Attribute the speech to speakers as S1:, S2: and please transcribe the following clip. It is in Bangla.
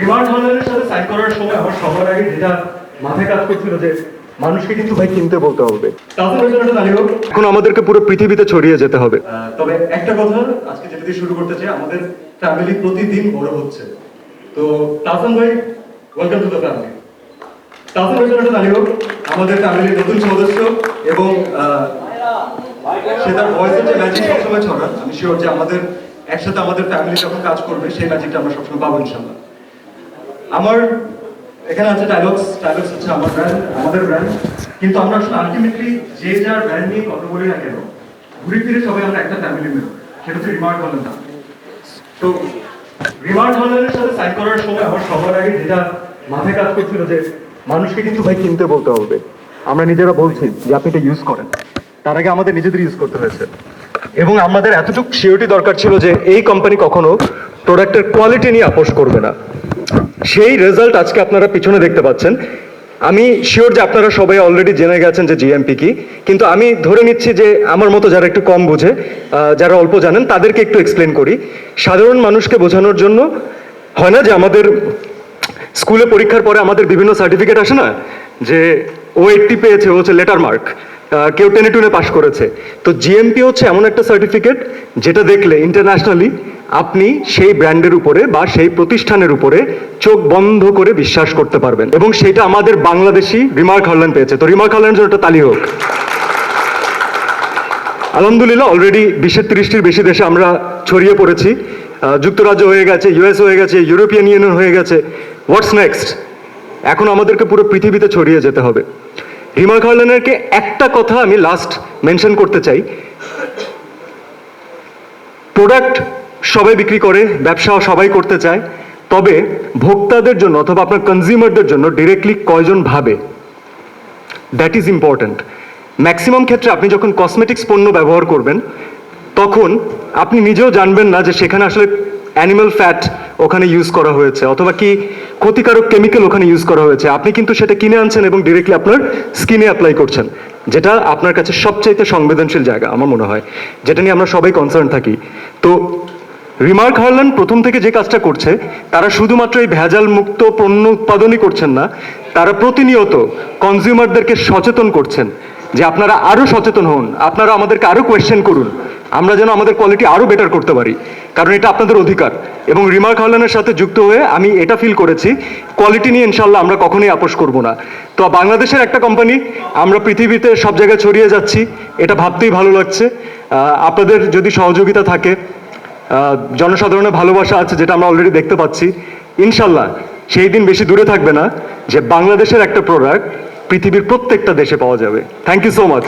S1: রিমান্ড হলের সাথে সাইন করার সময় আমার সবার আগে যেটা মাথায় কাজ করছিল যে মানুষকে কিন্তু ভাই কিনতে বলতে হবে।
S2: এখন আমাদেরকে পুরো পৃথিবীতে ছড়িয়ে যেতে হবে
S1: তবে একটা কথা আজকে যেটা দিয়ে শুরু করতে চাই আমাদের ফ্যামিলি প্রতিদিন বড় হচ্ছে তো ভাই ওয়েলকাম টু দ্য ফ্যামিলি ভাই জন্য দাঁড়িয়ে। আমাদের ফ্যামিলির নতুন সদস্য এবং সে তার ভয়েসের যে ম্যাজিক সবসময় ছড়ান আমি শিওর যে আমাদের একসাথে আমাদের ফ্যামিলি যখন কাজ করবে সেই ম্যাজিকটা আমরা সবসময় পাবো ইনশাল্লাহ আমার এখানে আছে ডায়লগস ডায়লগস হচ্ছে আমার ব্র্যান্ড আমাদের ব্র্যান্ড কিন্তু আমরা আসলে আলটিমেটলি যে যার ব্র্যান্ড নিয়ে কথা বলি না কেন, ঘুরে ফিরে সবাই আমরা একটা ফ্যামিলি মেম্বার সেটা হচ্ছে রিমার্ট হলেন না তো রিমার্ট হলের সাথে সাইন করার সময় আমার সবার আগে যেটা মাথায় কাজ করছিল যে মানুষকে কিন্তু ভাই কিনতে বলতে হবে। আমরা নিজেরা বলছি যে আপনি এটা ইউজ করেন। তার আগে আমাদের নিজেদের ইউজ করতে হয়েছে।
S2: এবং আমাদের এতটুকু সিওরিটি দরকার ছিল যে এই কোম্পানি কখনো প্রোডাক্টের কোয়ালিটি নিয়ে আপোষ করবে না। সেই রেজাল্ট আজকে আপনারা পিছনে দেখতে পাচ্ছেন। আমি শিওর যে আপনারা সবাই অলরেডি জেনে গেছেন যে জিএমপি কি, কিন্তু আমি ধরে নিচ্ছি যে আমার মতো যারা একটু কম বুঝে যারা অল্প জানেন, তাদেরকে একটু এক্সপ্লেন করি। সাধারণ মানুষকে বোঝানোর জন্য হয় না যে আমাদের স্কুলে পরীক্ষার পরে আমাদের বিভিন্ন সার্টিফিকেট আসে না? যে ও এইটটি পেয়েছে, ও হচ্ছে লেটার মার্ক কেউ টেনে টুনে পাশ করেছে। তো জিএমপি হচ্ছে এমন একটা সার্টিফিকেট যেটা দেখলে ইন্টারন্যাশনালি আপনি সেই ব্র্যান্ডের উপরে বা সেই প্রতিষ্ঠানের উপরে চোখ বন্ধ করে বিশ্বাস করতে পারবেন। এবং সেটা আমাদের বাংলাদেশি রিমার্ক হল্যান্ড পেয়েছে। তো রিমার্ক হল্যান্ড জন্য একটা তালি হোক। আলহামদুলিল্লাহ অলরেডি বিশ্বের তিরিশটির বেশি দেশে আমরা ছড়িয়ে পড়েছি। যুক্তরাজ্য হয়ে গেছে ইউএস হয়ে গেছে ইউরোপিয়ান ইউনিয়ন হয়ে গেছে। হোয়াটস নেক্সট এখন আমাদেরকে পুরো পৃথিবীতে ছড়িয়ে যেতে হবে। রিমা খার্লানেরকে একটা কথা আমি লাস্ট মেনশন করতে চাই। প্রোডাক্ট সবাই বিক্রি করে ব্যবসা সবাই করতে চায়। তবে ভোক্তাদের জন্য অথবা আপনার কনজিউমারদের জন্য ডিরেক্টলি কয়জন ভাবে? দ্যাট ইজ ইম্পর্ট্যান্ট ম্যাক্সিমাম ক্ষেত্রে আপনি যখন কসমেটিক্স পণ্য ব্যবহার করবেন, তখন আপনি নিজেও জানবেন না যে সেখানে আসলে অ্যানিমাল ফ্যাট ওখানে ইউজ করা হয়েছে অথবা কি ক্ষতিকারক কেমিক্যাল ওখানে ইউজ করা হয়েছে। আপনি কিন্তু সেটা কিনে আনছেন এবং ডিরেক্টলি আপনার স্কিনে অ্যাপ্লাই করছেন, যেটা আপনার কাছে সবচাইতে সংবেদনশীল জায়গা, আমার মনে হয়। যেটা নিয়ে আমরা সবাই কনসার্ন থাকি। তো রিমার্ক হারল্যান্ড প্রথম থেকে যে কাজটা করছে, তারা শুধুমাত্র এই ভেজাল মুক্ত পণ্য উৎপাদনই করছেন না, তারা প্রতিনিয়ত কনজিউমারদেরকে সচেতন করছেন যে আপনারা আরও সচেতন হন, আপনারা আমাদেরকে আরও কোয়েশ্চেন করুন, আমরা যেন আমাদের কোয়ালিটি আরও বেটার করতে পারি, কারণ এটা আপনাদের অধিকার। এবং রিমার্ক হারল্যান্ডের সাথে যুক্ত হয়ে আমি এটা ফিল করেছি কোয়ালিটি নিয়ে ইনশাল্লাহ আমরা কখনোই আপোষ করব না। তো বাংলাদেশের একটা কোম্পানি আমরা পৃথিবীতে সব জায়গায় ছড়িয়ে যাচ্ছি, এটা ভাবতেই ভালো লাগছে। আপনাদের যদি সহযোগিতা থাকে জনসাধারণের ভালোবাসা আছে যেটা আমরা অলরেডি দেখতে পাচ্ছি। ইনশাল্লাহ সেই দিন বেশি দূরে থাকবে না যে বাংলাদেশের একটা প্রোডাক্ট পৃথিবীর প্রত্যেকটা দেশে পাওয়া যাবে। Thank you so much